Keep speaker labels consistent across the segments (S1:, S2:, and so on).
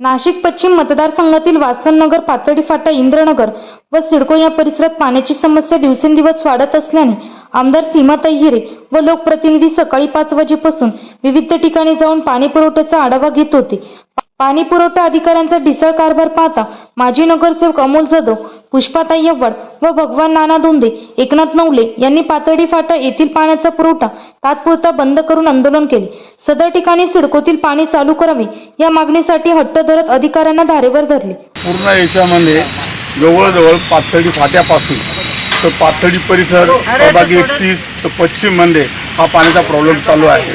S1: नाशिक पश्चिम मतदारसंघातील वासननगर पातळी फाटा इंद्रनगर व सिडको या परिसरात पाण्याची समस्या दिवसेंदिवस वाढत असल्याने आमदार सीमाताई हिरे व लोकप्रतिनिधी सकाळी पाच वाजेपासून विविध ठिकाणी जाऊन पाणी पुरवठ्याचा आढावा घेत होते. पाणी पुरवठा अधिकाऱ्यांचा ढिसाळ कारभार पाहता माजी नगरसेवक अमोल जाधव पुष्पाताई यव्वड व भगवान नाना धोंदे एकनाथ नवले यांनी पातळी फाटा येथील पाण्याचा पुरवठा तात्पुरता बंद करून आंदोलन केले. सदर ठिकाणी सिडकोतील पाणी चालू करावे या मागणीसाठी हट्ट धरत अधिकाऱ्यांना धारेवर धरले.
S2: पूर्ण याच्यामध्ये जवळजवळ पाथर्डी फाट्यापासून तर पाथर्डी परिसर एकतीस तर पश्चिममध्ये हा पाण्याचा प्रॉब्लेम चालू आहे.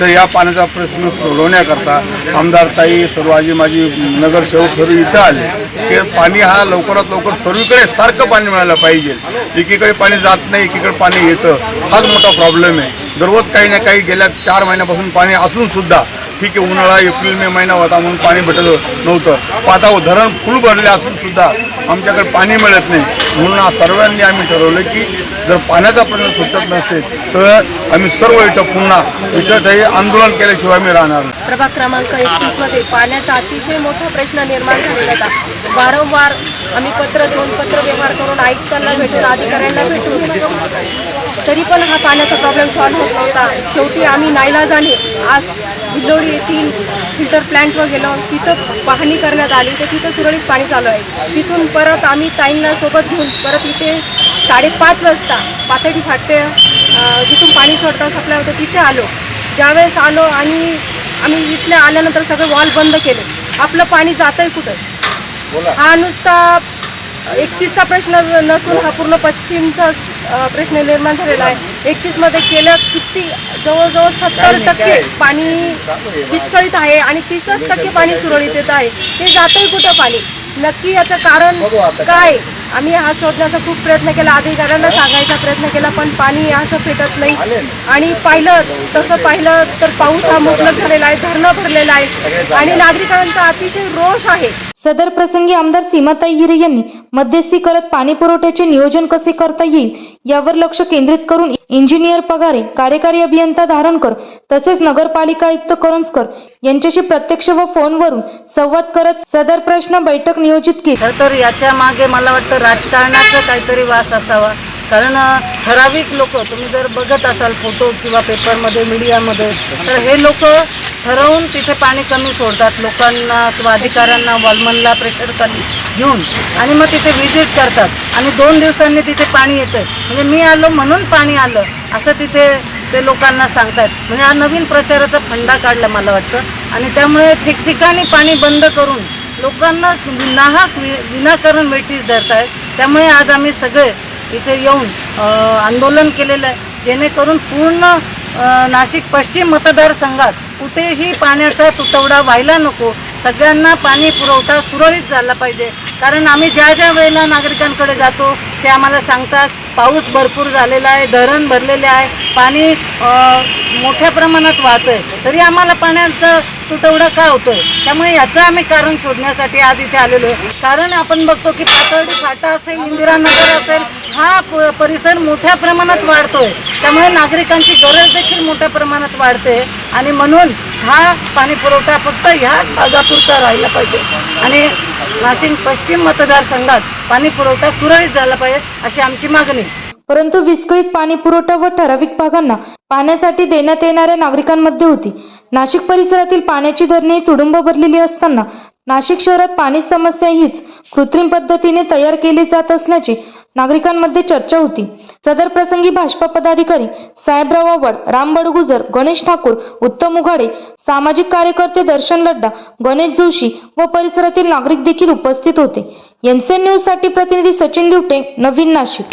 S2: तर या पाण्याचा प्रश्न सोडवण्याकरता आमदार ताई सर्व आजी माझी नगरसेवक सर्व इथं आले. की पाणी हा लवकरात लवकर सर्वीकडे सारखं पाणी मिळालं पाहिजे. एकीकडे पाणी जात नाही एकीकडे पाणी येतं. हाच मोठा प्रॉब्लेम आहे. दररोज काही ना काही गेल्या चार महिन्यापासून पाणी असून सुद्धा ठीक आहे उन्हाळा एप्रिल मे महिना होता म्हणून पाणी भेटलं नव्हतं. पण धरण फुल भरले असून सुद्धा आमच्याकडे पाणी मिळत नाही. म्हणून सर्वांनी आम्ही ठरवलं की जर पाण्याचा प्रश्न सुटत नसेल तर आम्ही सर्व इथं पुन्हा इथं ते आंदोलन केल्याशिवाय आम्ही राहणार
S3: प्रभाग क्रमांक एकतीसमध्ये पाण्याचा अतिशय मोठा प्रश्न निर्माण झालेला होता वारंवार आम्ही पत्र घेऊन पत्र व्यवहार करून आयुक्तांना भेटून अधिकाऱ्यांना भेटून तरी पण हा पाण्याचा प्रॉब्लेम सॉल्व्ह होत नव्हता. शेवटी आम्ही नाईलाजाने आज विल्लोळी येथील फिल्टर प्लॅन्टवर गेलो तिथं पाहणी करण्यात आली तर तिथं सुरळीत पाणी चालू आहे. तिथून परत आम्ही ताईंना सोबत घेऊन परत इथे साडेपाच वाजता पातळी फाटे अं, जिथून पाणी सोडतं सप्लाय होतं तिथे आलो. ज्यावेळेस आलो आणि आम्ही इथल्या आल्यानंतर सगळे वॉल बंद केले. आपलं पाणी जातंय कुठं? हा नुसता एकतीसचा प्रश्न नसून हा पूर्ण पश्चिमचा प्रश्न निर्माण झालेला आहे. एकतीसमध्ये केलं किती? जवळजवळ सत्तर टक्के पाणी विस्कळीत आहे आणि तीसच टक्के पाणी सुरळीत येत आहे. हे जातंय कुठं पाणी? नक्की याचं कारण काय? आम्ही हा शोधण्याचा खूप प्रयत्न केला. अधिकाऱ्यांना सांगायचा प्रयत्न केला पण पाणी असं भेटत नाही. आणि पाहिलं तसं पाहिलं तर पाऊस हा मुबलक झालेला आहे धरणं भरलेलं आहे. आणि नागरिकांचा अतिशय रोष आहे.
S1: सदर प्रसंगी आमदार सीमाताई हिरे यांनी मध्यस्थी करत पाणी पुरवठ्याचे नियोजन कसे करता येईल यावर लक्ष केंद्रित करून इंजिनियर पगारे कार्यकारी अभियंता धारणकर तसेच नगरपालिका आयुक्त करंजकर यांच्याशी प्रत्यक्ष व फोनवरून संवाद करत सदर प्रश्न बैठक नियोजित केली.
S4: तर याच्या मागे मला वाटतं राजकारणाचा काहीतरी वास असावा. कारण ठराविक लोक तुम्ही जर बघत असाल फोटो किंवा पेपरमध्ये मीडियामध्ये तर हे लोक ठरवून तिथे पाणी कमी सोडतात लोकांना किंवा अधिकाऱ्यांना वॉलमनला प्रेशर खाली घेऊन. आणि मग तिथे व्हिजिट करतात. आणि दोन दिवसांनी तिथे पाणी येतं म्हणजे मी आलो म्हणून पाणी आलं असं तिथे ते लोकांना सांगतात म्हणजे हा नवीन प्रचाराचा फंडा काढला मला वाटतं. आणि त्यामुळे ठिकठिकाणी पाणी बंद करून लोकांना नाहक वि विनाकारण वेठीस धरत आहेत त्यामुळे आज आम्ही सगळे इथे येऊन आंदोलन केलेलं आहे. जेणेकरून पूर्ण नाशिक पश्चिम मतदारसंघात कुठेही पाण्याचा तुटवडा व्हायला नको. सगळ्यांना पाणी पुरवठा सुरळीत झाला पाहिजे. कारण आम्ही ज्या ज्या वेळेला नागरिकांकडे जातो ते आम्हाला सांगतात पाऊस भरपूर झालेला आहे धरण भरलेले आहे. पाणी मोठ्या प्रमाणात वाहतंय तरी आम्हाला पाण्याचा तुटवडा का होतोय? त्यामुळे याचं आम्ही कारण शोधण्यासाठी आज इथे आलेलो आहे. कारण आपण बघतो की पातळी फाटा असेल इंदिरानगर असेल हा परिसर मोठ्या प्रमाणात वाढतोय. त्यामुळे नागरिकांची गरज देखील मोठ्या प्रमाणात वाढते. आणि म्हणून हा पाणी पुरवठा फक्त ह्या भागापुरता राहिला पाहिजे. आणि नाशिक पश्चिम मतदारसंघात पाणी पुरवठा सुरळीत झाला पाहिजे अशी आमची मागणी
S1: परंतु विस्कळीत पाणी पुरवठा व ठराविक भागांना पाण्यासाठी देण्यात येणाऱ्या नागरिकांमध्ये होती. नाशिक परिसरातील पाण्याची धरणे तुडुंब भरलेली असताना नाशिक शहरात पाणी समस्या हीच कृत्रिम पद्धतीने तयार केली जात असल्याची नागरिकांमध्ये चर्चा होती. सदर प्रसंगी भाजपा पदाधिकारी साहेबराव आव्हाड राम बडगुजर गणेश ठाकूर उत्तम उघाडे सामाजिक कार्यकर्ते दर्शन लड्डा गणेश जोशी व परिसरातील नागरिक देखील उपस्थित होते. एनसीएन न्यूजसाठी प्रतिनिधी सचिन दिवटे नवीन नाशिक.